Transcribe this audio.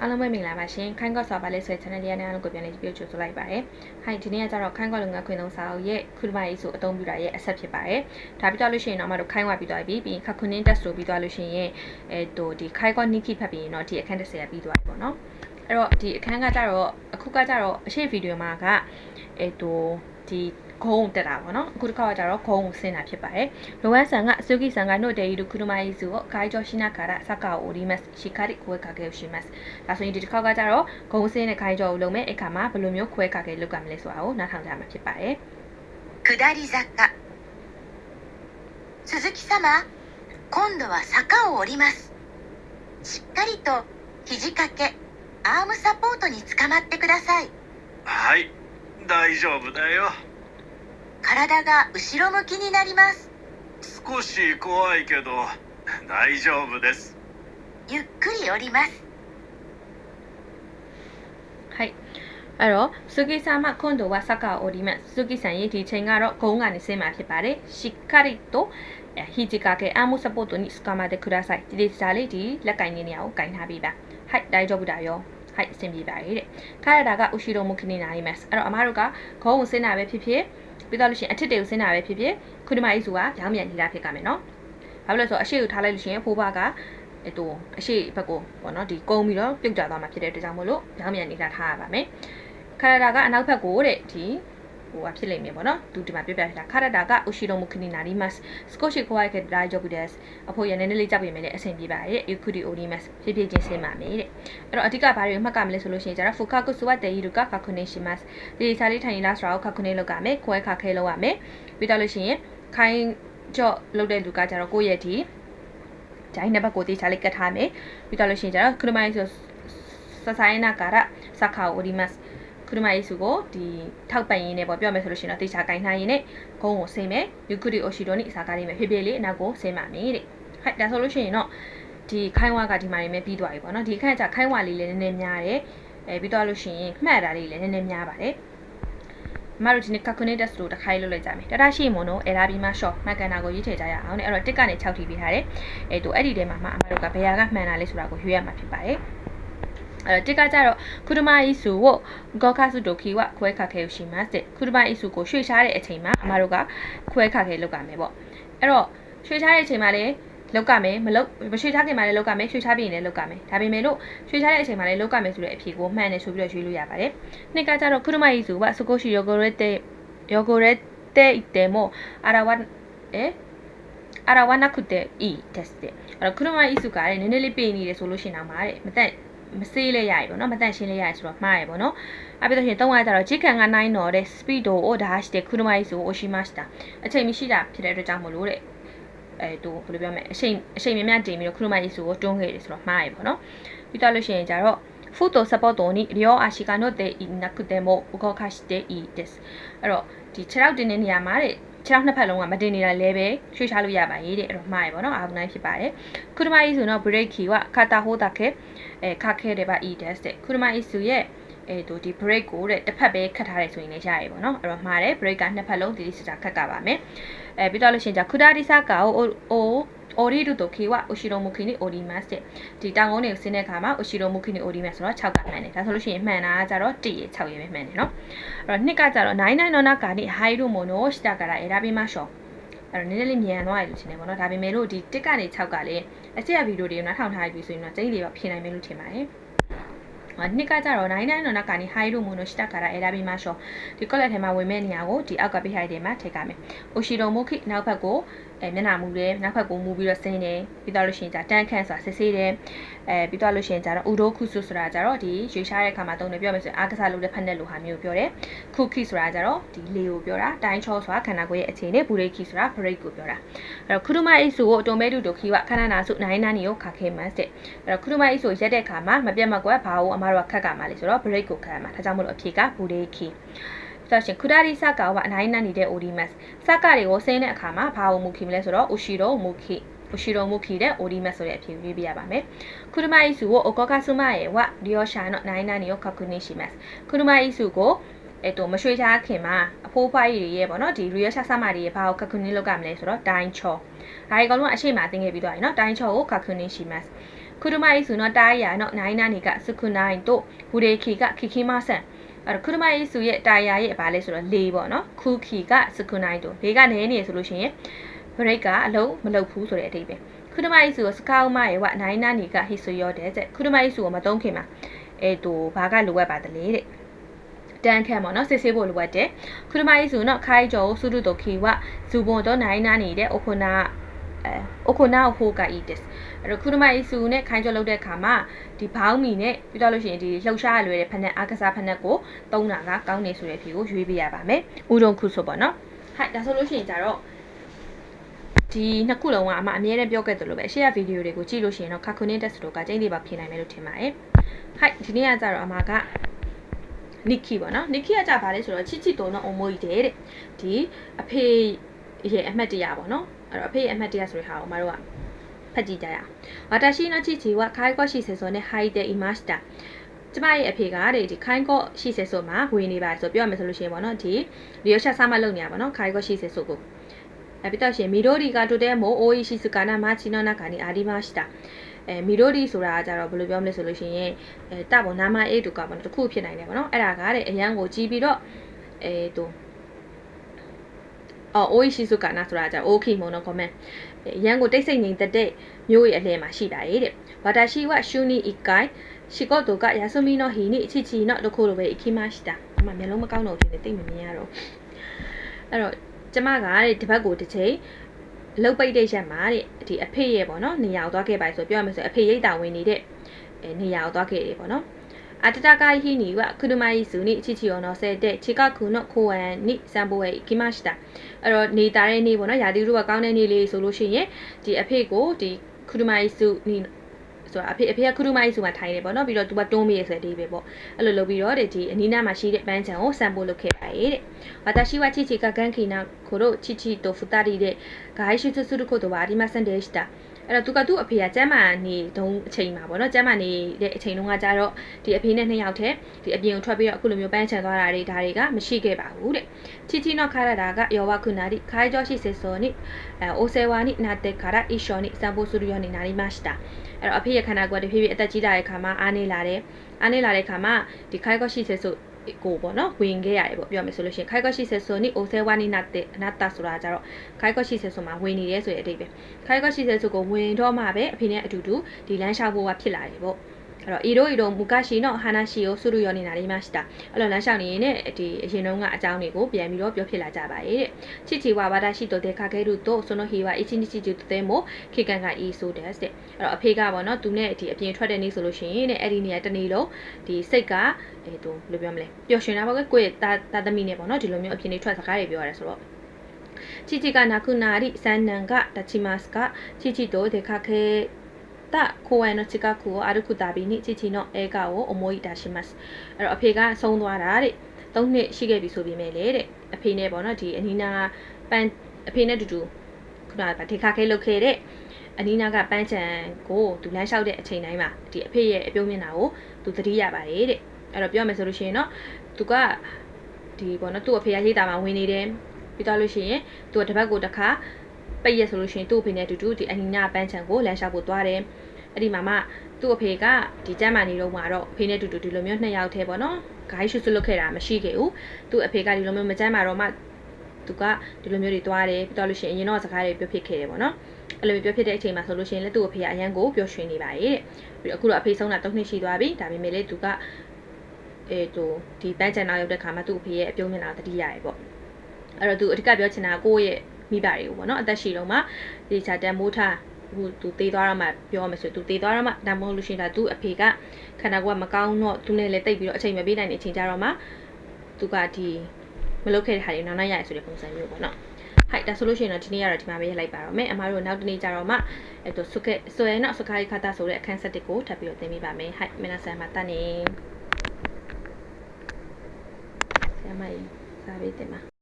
အားလုံးပဲမင်္ဂလာပါရှင်ခိုင်းကော့စာပါလေးဆွဲ channel လေးနဲ့အားလုံးကိုပြန်လေးပြောချင်ဆိုလိုက်ပါတယ်။ဟိုင်ဒီနေ့ကကျတော့ခိုင်းကော့လုံငါခွင်သုံးစာအုပ်ရဲ့ခုဒမရေးဆိုအသုံးပြုတာရဲ့အဆက်ဖြစ်ပါတယ်။ဒါပြီးတော့လို့ရှိရင်တော့မတို့ခိုင်းဝပြီးသွားပြီပြီးရင်ခခုနင်း test လို့ပြီးသွားလို့ရှိရင်အဲတို့ဒီခိုင်းကော့နိခိဖတ်ပြီးရင်တော့ဒီအခန်း30ကပြီးသွားပြီပေါ့နော်။အဲ့တော့ဒီအခန်းကကျတော့အခုကကျတော့အရှိဗီဒီယိုမှာကအဲတို့ဒီ ဂုံတက်တာပေါ့နော်အခုတစ်ခါကကျတော့ဂုံကိုဆင်းတာဖြစ်ပါတယ်လိုဝမ်ဆန်ကဆူကီဆန်ကနို့တေရီဒူကူရမိုင်ဇူကိုဂိုင်ဂျောရှိနာကာရာဆာကာအိုဒီမတ်ရှီကာရီခွဲခါကေရှိမတ်ဒါဆိုရင်ဒီတစ်ခါကကျတော့ဂုံဆင်းတဲ့ဂိုင်ဂျောကိုလုံးမဲ့အခါမှာဘယ်လိုမျိုးခွဲခါကေလုပ်ကမလဲဆိုတာကိုနားထောင်ကြမှာဖြစ်ပါတယ် 下り坂鈴木様今度は坂を降りますしっかりと肘掛けアームサポートにつかまってくださいはい大丈夫だよ 体が後ろ向きになります少し怖いけど大丈夫ですゆっくり降ります はいအဲ့တော့ဆူကီဆာမခွန်တိုဝါဆာကာအိုဒီမတ်ဆူကီဆန်ရဲ့ဒီချိန်ကတော့ဂုံကနေဆင်းမှာဖြစ်ပါတယ်ရှီကာရီတိုဟီဂျီကာကေအမှုစပို့တိုနီစကာမာဒေကူဒါဆိုင်ဒီဒီစားလေးဒီလက်ကင်နေနေအောင်ကင်ထားပြီးပါဟိုက်တိုင်းကြောဘူးတာရောဟိုက်အဆင်ပြေပါရဲ့တဲ့ခါရတာကဥရှိတော်မူခနေနာရီမတ်အဲ့တော့အမားတို့ကဂုံကိုဆင်းတာပဲဖြစ်ဖြစ် ပြီးတော့လို့ရှိရင်အထစ်တွေကိုဆင်းတာပဲဖြစ်ဖြစ်ခုဒီမကြီးစုကရောင်းမြန်နေတာဖြစ်ကြမယ်နော်ဘာလို့လဲဆိုတော့အရှိကိုထားလိုက်လို့ရှိရင်ဖိုးဘကအဲတူအရှိဘက်ကိုပေါ့နော်ဒီကုန်းပြီးတော့ပြုတ်ကျသွားမှာဖြစ်တဲ့အတွက်ကြောင့်မို့လို့ရောင်းမြန်နေတာထားရပါမယ်ခါရတာကအနောက်ဘက်ကိုတဲ့ဒီ ဟိုကဖြစ်လိမ့်မယ်ပေါ့နော်သူဒီမှာပြပြထားခါရတာကဥရှိတော်မူခနီနာရီမတ်စကိုရှိခွားခဲ့ဒါကြောက်ပြီးတဲ့အဖို့ရနည်းနည်းလေးကြောက်ပြင်မယ်လေအဆင်ပြေပါရဲ့ယူကူဒီအိုဒီမတ်ဖြည်းဖြည်းချင်းဆင်းပါမယ်တဲ့အဲ့တော့အဓိကဘာတွေမှတ်ကမလဲဆိုလို့ရှိရင်ကျတော့ဖူကာကုဆူဝတ်တေယီရူကခါခုနေရှိမတ်ဒီစာလေးထိုင်လာစရာကိုခါခုနေလောက်ရမယ်ခွဲခါခဲလောက်ရမယ်ပြီးတော့လို့ရှိရင်ခိုင်းကြော့လောက်တဲ့လူကကျတော့ကိုယ့်ရဲ့ဒီဂျိုင်းနှစ်ဘက်ကိုတေချာလေးကတ်ထားမယ်ပြီးတော့လို့ရှိရင်ကျတော့ခရမိုင်းဆိုစဆိုင်နာကာရစခါအိုဒီမတ် ခရမိုင်းစုကိုဒီထောက်ပံ့ရင်းနဲ့ပေါ့ပြောမယ်ဆိုလို့ရှိရင်တော့တေချာကင်ထားရင်းနဲ့ဂုံးကိုဆင်းမယ်ယူကူဒီအိုရှိတိုနီအစာကားလေးမယ်ဖြည်းဖြည်းလေးအနောက်ကိုဆင်းပါမယ်တဲ့ဟဲ့ဒါဆိုလို့ရှိရင်တော့ဒီခိုင်းဝါကဒီမှာနေမဲ့ပြီးသွားပြီပေါ့နော်ဒီခန့်ကျခိုင်းဝါလေးလည်းနည်းနည်းများတယ်အဲပြီးတော့လို့ရှိရင်မှတ်တာလေးလည်းနည်းနည်းများပါတယ်အမတို့ဒီနေ့ calculator လို့တစ်ခိုင်းလုပ်လိုက်ကြမယ်တတရှိမွန်တို့ error ပြီးမှ short မှတ်ကန်တာကိုရွေးထည့်ကြရအောင်နဲ့အဲ့တော့1ကနေ6ထိပေးထားတယ်အဲတူအဲ့ဒီထဲမှာမှအမတို့ကဘယ်ဟာကမှန်တာလဲဆိုတာကိုရွေးရမှာဖြစ်ပါတယ် အဲ့တော့တစ်ကကြတော့ခုဒမအီစုကိုဂေါခါစုဒိုခီဝခွဲခါခဲရှိမှစတဲ့ခုဒမအီစုကိုရွှေ့ရှားတဲ့အချိန်မှာအမတို့ကခွဲခါခဲလုပ်ကြမယ်ပေါ့အဲ့တော့ရွှေ့ရှားတဲ့အချိန်မှာလည်းလောက်ကမယ်မလောက်မရွှေ့ချခင်မှာလည်းလောက်ကမယ်ရွှေ့ချပြီးရင်လည်းလောက်ကမယ်ဒါပေမဲ့လို့ရွှေ့ချတဲ့အချိန်မှာလည်းလောက်ကမယ်ဆိုတဲ့အဖြေကိုမှန်တယ်ဆိုပြီးတော့ရွေးလို့ရပါတယ်နှစ်ကကြတော့ခုနမကြီးဆိုပါစကိုရှိယောဂရက်တဲ့ယောဂရက်တဲ့တဲမိုအာရဝတ်အဲအာရဝနာခုတဲ့ e test တဲ့အဲ့တော့ခုနမကြီးစုကလည်းနည်းနည်းလေးပြင်နေတယ်ဆိုလို့ရှိရင်တော့မှာတဲ့မတက် မစေးလဲရရပေါ့နော်မတန့်ရှင်းလဲရရဆိုတော့မှားရပေါ့နော်အဲ့ပြီးတော့ရှင်300ကျတော့ဂျီကန်က9တော့တဲ့ speed ကို dash တဲ့ခုနမကြီးဆို oshimashita အချိန်မရှိတာဖြစ်တဲ့အတွက်ကြောင့်မလို့တဲ့အဲတူဘယ်လိုပြောမလဲအချိန်အချိန်များများတင်ပြီးတော့ခရိုမိုက်ဆိုကိုတွန်းခဲ့တယ်ဆိုတော့မှားရပေါ့နော်ပြီးတော့လို့ရှိရင်ကျတော့フードサポートに両足が乗っていなくても動かしていいですအဲ့တော့ဒီ6ရောက်တင်တဲ့နေရာမှာတဲ့ 6ရောက်နှစ်ဖက်လုံးကမတင်နေတာလည်းပဲရွှေ့ချလို့ရပါရေးတဲ့အဲ့တော့မှားရပေါ့နော်အာဘနိုင်ဖြစ်ပါတယ်ခုနမကြီးဆိုတော့ break key ကကာတာဟိုတာခဲအဲခါခဲတယ်ပါ e test တဲ့ခုနမကြီးဆိုရဲ့အဲတို့ဒီ break ကိုတဲ့တစ်ဖက်ပဲခတ်ထားတယ်ဆိုရင်လည်းရရပေါ့နော်အဲ့တော့မှားတယ် break ကနှစ်ဖက်လုံးဒီဒီစတာခတ်ကပါမယ်အဲပြီးတော့လို့ရှိရင်じゃခုဒါဒီဆာကာကိုအို အိုရီဒူတိုခေဝအိုရှိရိုမူခီနီအိုဒီမတ်တဲ့ဒီတောင်ကုန်းတွေကိုဆင်းတဲ့အခါမှာအိုရှိရိုမူခီနီအိုဒီမတ်ဆိုတော့6ကမှန်တယ်ဒါဆိုလို့ရှိရင်မှန်တာကကြတော့1ရေ6ရေပဲမှန်တယ်နော်အဲ့တော့နှစ်ကကြတော့99နောနာကာနီဟိုင်ရိုမိုနိုစတာကာရာအေရာဘီမာရှောအဲ့တော့နည်းနည်းလေးမြန်သွားရလို့ရှင်နေပေါ့နော်ဒါပေမဲ့လို့ဒီ1ကနေ6ကလည်းအချက်ဗီဒီယိုတွေနားထောင်ထားပြီဆိုရင်တော့ကျင်းလေးပါဖြေနိုင်မယ်လို့ထင်ပါတယ်နှစ်ကကြတော့99တော့နောက်ကနေ high လို့မို့လို့ start ကတာအဲ့ဒါပြီးမှရှော့ဒီ collet ထဲမှာဝင်မဲ့နေရာကိုဒီအောက်ကပေးထားတဲ့မှာထည့်ကြမယ်။ Oshiro Moki နောက်ဘက်ကို အဲမျက်နှာမူတယ်နောက်ဖက်ကိုမူပြီးတော့ဆင်းတယ်ပြီးတော့လို့ရှိရင်ဒါတန်ခန့်ဆိုတာစစ်ဆေးတယ်အဲပြီးတော့လို့ရှိရင်ဒါတော့ဥဒိုခုဆုဆိုတာကြတော့ဒီရွေးရှားတဲ့အခါမှာသုံးတယ်ပြောမယ်ဆိုရင်အာကစားလုပ်တဲ့ဖက်နဲ့လိုဟာမျိုးပြောတယ်ခုခိဆိုတာကြတော့ဒီလေကိုပြောတာတိုင်းချောဆိုတာခန္ဓာကိုယ်ရဲ့အခြေအနေဘူရိခိဆိုတာ break ကိုပြောတာအဲ့တော့ခုတုမအိစုကိုအတုံမဲတုဒုခိဝခန္ဓာနာစုနိုင်နာနီကိုခါခဲမှာစစ်အဲ့တော့ခုတုမအိစုရက်တဲ့အခါမှာမပြတ်မကွက်ဘာလို့အမားတို့ကခတ်ကမှာလဲဆိုတော့ break ကိုခတ်မှာဒါကြောင့်မလို့အဖြေကဘူရိခိ ဆိုတော့ရှင်ကုဒရီဆာကာဝအနိုင်နနေတဲ့ Odimas ဆာကာတွေကိုဆင်းတဲ့အခါမှာဘာကိုမူခီမလဲဆိုတော့ Ushiro မူခီ Ushiro မူခီတဲ့ Odimas ဆိုတဲ့အဖြစ်ရွေးပြရပါမယ်ကုဒမအီစုကို Okokasuma ရဲ့ဝရီယောရှာတော့နိုင်နနေရော Kakunishimas ကုဒမအီစုကိုအဲ့တော့မရွှေချားခင်မှာအဖိုးဖွားကြီးတွေရဲ့ပေါ့နော်ဒီရီယောရှာဆာမာတွေရဲ့ဘာကိုကကွနင်းလောက်ကမလဲဆိုတော့ဒိုင်းချောဒါကြီးကတော့အရှိမအသိခဲ့ပြီးတော့ရယ်နော်ဒိုင်းချောကိုကကွနင်းရှိမတ်ခုဒမိုင်ဆိုတော့တားရနော်နိုင်နာနေကစခုနိုင်တို့ဘူဒေခီကခိခိမဆန် အဲ့တော့ခုဒမိုင်စုရဲ့တာယာရဲ့ဘာလဲဆိုတော့၄ပေါ့နော်ခုခီကစကုနိုင်တို၄ကနဲနေဆိုလို့ရှိရင် break ကအလုံးမလုပ်ဘူးဆိုတဲ့အဓိပ္ပာယ်ခုဒမိုင်စုကိုစကောက်မရဲ့ဝနိုင်နာနီကဟိဆိုရောတဲ့ခုဒမိုင်စုကိုမသုံးခင်မှာအဲတူဘာကလိုအပ်ပါတလေတဲ့တန်ခန့်ပေါ့နော်စစ်ဆေးဖို့လိုအပ်တယ်ခုဒမိုင်စုနော်ခိုင်ကျော်စုတုတိုခီဝဇူဘွန်တော့နိုင်နာနေတဲ့အိုဖိုနာ အိုခိုနာဟိုကာအီတစ်အဲ့တော့ခုနမအီဆူနဲ့ခိုင်းကျော်လုပ်တဲ့အခါမှာဒီဘောင်းမီနဲ့ပြတော့လို့ရှိရင်ဒီလှုပ်ရှားလွယ်တဲ့ဖနက်အားကစားဖနက်ကိုသုံးတာကကောင်းနေဆိုတဲ့ဖြေကိုရွေးပေးရပါမယ်။ဥဒုံခုဆိုပေါ့နော်။ဟဲ့ဒါဆိုလို့ရှိရင်ကြတော့ဒီနှစ်ခုလုံးကအမှအမြဲတမ်းပြောခဲ့သလိုပဲအရှိရဗီဒီယိုတွေကိုကြည့်လို့ရှိရင်တော့ခါခွန်းင်းတက်စတိုကကျင်းသေးပါဖြေနိုင်မယ်လို့ထင်ပါတယ်။ဟဲ့ဒီနေ့ကကြတော့အမကနိကီပေါ့နော်နိကီကကြပါလေဆိုတော့ချစ်ချစ်တုံတော့အမိုးကြီးတဲ့ဒီအဖေရဲ့အမှတ်တရပေါ့နော် အဲ့တော့အဖေရဲ့အမှတ်တရဆိုတဲ့ဟာကိုအမတို့ကဖတ်ကြည့်ကြရအောင်ဝါတာရှိနော်ချီချီဝါခိုင်ကောရှိစေဆိုနဲ့ဟိုက်တဲ့ image တာကျမရဲ့အဖေကတဲ့ဒီခိုင်ကော့ရှိစေဆိုမှာဝင်နေပါတယ်ဆိုပြောရမယ်ဆိုလို့ရှိရင်ပေါ့နော်ဒီလျော်ချက်စမလုပ်နေရပါတော့ခိုင်ကော့ရှိစေဆိုကိုအပိတောရှင်မီဒိုရီကတိုတဲမိုအိုအီရှိစကနာမချီနောနာကာနီအာဒီမရှိတာအဲမီဒိုရီဆိုတာကကြတော့ဘယ်လိုပြောမလဲဆိုလို့ရှိရင်အဲတပေါ်နာမအေးတူကပေါ့နော်တစ်ခုဖြစ်နိုင်တယ်ပေါ့နော်အဲ့ဒါကတဲ့အရန်ကိုကြီးပြီးတော့အဲတူ အော် oishi su kana ဆိုတာကြောင့် okay မုံတော့ comment ရန်ကိုတိတ်ဆိတ်ငြိမ်သက်တဲ့မျိုးရဲ့အလဲမှာရှိတာတဲ့ဝါတာရှိဝရှူနီအီကိုင်ရှိကောတိုကယာဆူမီနိုဟီနီအချီချီနော်တခုလိုပဲအခိမရှိတာအမမျက်လုံးမကောင်းတော့ဖြစ်နေတိတ်မမြင်ရတော့အဲ့တော့ကျမကတဲ့တပတ်ကိုတစ်ချိန်လုတ်ပိတ်တဲ့ရက်မှာတဲ့ဒီအဖေရဲ့ပေါ့နော်နေရာကိုသွားခဲ့ပါဆိုပြောရမယ်ဆိုအဖေရိတ်တာဝင်နေတဲ့နေရာကိုသွားခဲ့တယ်ပေါ့နော် あたたかい日には車椅子に父を乗せて近くの公園に散歩へ行きました။အဲ့တော့နေတာတဲ့နေ့ပေါ့နော်ရာသီဥတုကကောင်းတဲ့နေ့လေးဆိုလို့ရှိရင်ဒီအဖေကိုဒီ車椅子にဆိုတာအဖေအဖေကခရုမိုင်းဆိုမှထိုင်နေပေါ့နော်ပြီးတော့သူကတွန်းမိရဆိုတဲ့ဒီပဲပေါ့အဲ့လိုလုပ်ပြီးတော့တဲ့ဒီအနီးနားမှာရှိတဲ့ပန်းချံကိုစံပို့လုပ်ခဲ့ပါရဲ့တဲ့ဝါတာရှိဝချီချီကဂန်ခီနာကိုတို့ချီချီတိုဖူတာရီတဲ့ဂိုင်းရှိစုစုကိုတို့ပါဒီမှာစန်ဒေးစတာ အဲ့တော့သူကသူ့အဖေကကျမ်းမာနေတုံးအချိန်မှာပေါ့နော်ကျမ်းမာနေတဲ့အချိန်တုန်းကကြတော့ဒီအဖေနဲ့နှစ်ယောက်တည်းဒီအပြင်ကိုထွက်ပြီးတော့အခုလိုမျိုးပန်းချံသွားတာတွေဒါတွေကမရှိခဲ့ပါဘူးတဲ့ချီချီနော်ခါရတာကယောဝခုနာရီခိုင်ကျော်ရှိစေစောနိအဲအိုဆေဝါနိနာတေခါရအီရှောနိစံပို့ဆူရီယောနိနာရီမရှတာအဲ့တော့အဖေရဲ့ခန္ဓာကိုယ်တဖြည်းဖြည်းအသက်ကြီးလာတဲ့ခါမှာအားနေလာတယ်အားနေလာတဲ့ခါမှာဒီခိုင်ကော့ရှိစေဆို ကိုပေါ့နော်ဝင်ခဲ့ရတယ်ပေါ့ပြောမယ်ဆိုလို့ရှိရင်ခိုင်ကော့ရှိစေဆိုနိအိုဆဲဝါနိနာတေအနာတာဆိုတာကြတော့ခိုင်ကော့ရှိစေဆိုမှာဝင်နေရဲဆိုတဲ့အတိတ်ပဲခိုင်ကော့ရှိစေဆိုကိုဝင်တော့မှပဲအဖေနဲ့အတူတူဒီလမ်းလျှောက်ဖို့ကဖြစ်လာတယ်ပေါ့ အဲ့တော့အီရိုအီရိုမူကရှိနော်ဟာနာရှိကိုဆုရုရောနေတာဒီမှာရှိတာအဲ့လိုလမ်းလျှောက်နေရင်ねဒီအရင်တုန်းကအကြောင်းတွေကိုပြန်ပြီးတော့ပြောဖြစ်လာကြပါတယ်တဲ့ချစ်ချီဝါဘာတာရှိတော့တဲ့ခါခဲတို့တော့ဆွနိုဟီဝါအချင်းချင်းချီတူတဲ့မို့ခေကန်က e so des တဲ့အဲ့တော့အဖေကပေါ့နော်သူနဲ့ဒီအပြင်ထွက်တဲ့နေ့ဆိုလို့ရှိရင်ねအဲ့ဒီနေ့ကတနေ့လုံးဒီစိတ်ကအဲသူဘယ်လိုပြောမလဲပျော်ရွှင်တာပေါ့ကွကိုယ့်တာတာသမီနဲ့ပေါ့နော်ဒီလိုမျိုးအပြင်နေထွက်စကားတွေပြောရတယ်ဆိုတော့ချီချီကနာခုနာရီစန်နန်ကတချီမတ်စ်ကချီချီတို့ဒေခခဲ တခိုဝိုင်နိုချီကာကူကိုအာရုခုတာဘီနိချီချီနောအဲကာကိုအမိုးဤတာရှိမတ်အဲ့တော့အဖေကဆုံးသွားတာတဲ့၃နှစ်ရှိခဲ့ပြီဆိုပေမဲ့လေတဲ့အဖေနဲ့ပေါ့နော်ဒီအနီနာပန်အဖေနဲ့တူတူခုနကဒေခါခဲလုပ်ခဲ့တဲ့အနီနာကပန်းချံကိုသူလမ်းလျှောက်တဲ့အချိန်တိုင်းမှာဒီအဖေရဲ့အပြုံးမျက်နှာကိုသူသတိရပါတယ်တဲ့အဲ့တော့ပြောမယ်ဆိုလို့ရှိရင်တော့သူကဒီပေါ့နော်သူ့အဖေရရေးတာမှာဝင်နေတယ်ပြီးတော့လို့ရှိရင်သူကတစ်ပတ်ကိုတစ်ခါ ပိတ်ရဆိုလို့ရှိရင်သူ့အဖေနဲ့အတူတူဒီအနီနာပန်းချံကိုလမ်းလျှောက်ဖို့သွားတယ်အဲ့ဒီမှာမှသူ့အဖေကဒီကျမ်းမာနေတော့မှာတော့အဖေနဲ့အတူတူဒီလိုမျိုးနှစ်ယောက်တည်းပေါ့နော်ဂိုင်းရှုစွလုပ်ခဲ့တာမရှိခဲ့ဘူးသူ့အဖေကဒီလိုမျိုးမကျမ်းမာတော့မှသူကဒီလိုမျိုးတွေသွားတယ်ပြီးတော့လို့ရှိရင်အရင်တော့စကားတွေပြောဖြစ်ခဲ့တယ်ပေါ့နော်အဲ့လိုပြောဖြစ်တဲ့အချိန်မှာဆိုလို့ရှိရင်လည်းသူ့အဖေကအရန်ကိုပျော်ရွှင်နေပါရဲ့တဲ့ပြီးတော့အခုတော့အဖေဆုံးတာ၃နှစ်ရှိသွားပြီဒါပေမဲ့လည်းသူကအဲသူဒီပန်းချံနောက်ရောက်တဲ့ခါမှာသူ့အဖေရဲ့အပြုံးမျက်နှာတတိယရယ်ပေါ့အဲ့တော့သူအဓိကပြောချင်တာကိုယ့်ရဲ့ မိဘတွေကိုပေါ့နော်အသက်ရှိတော့မှဒီချာတန်မိုးထားဟိုသူတေးသွားတော့မှပြောရမယ်ဆိုသူတေးသွားတော့မှဒါမှမဟုတ်လို့ရှိရင်ဒါသူ့အဖေကခန္ဓာကိုယ်ကမကောင်းတော့သူနဲ့လည်းတိတ်ပြီးတော့အချိန်မပေးနိုင်တဲ့အချိန်ကြတော့မှသူကဒီမလုပ်ခဲ့တဲ့ဟာတွေနောက်နောက်ရရဆိုတဲ့ပုံစံမျိုးပေါ့နော်ဟိုက်ဒါဆိုလို့ရှိရင်တော့ဒီနေ့ကတော့ဒီမှာပဲရိုက်ပါတော့မယ်အမားတို့နောက်တနေ့ကြတော့မှအဲတော့ဆုခဲ့ဆွဲနော်စကားခါတာဆိုတဲ့အခန်းဆက်တစ်ကိုထပ်ပြီးတော့သင်ပေးပါမယ်ဟိုက်မင်းနာဆန်မှာတတ်နေဆရာမကြီးစားပေးတင်ပါ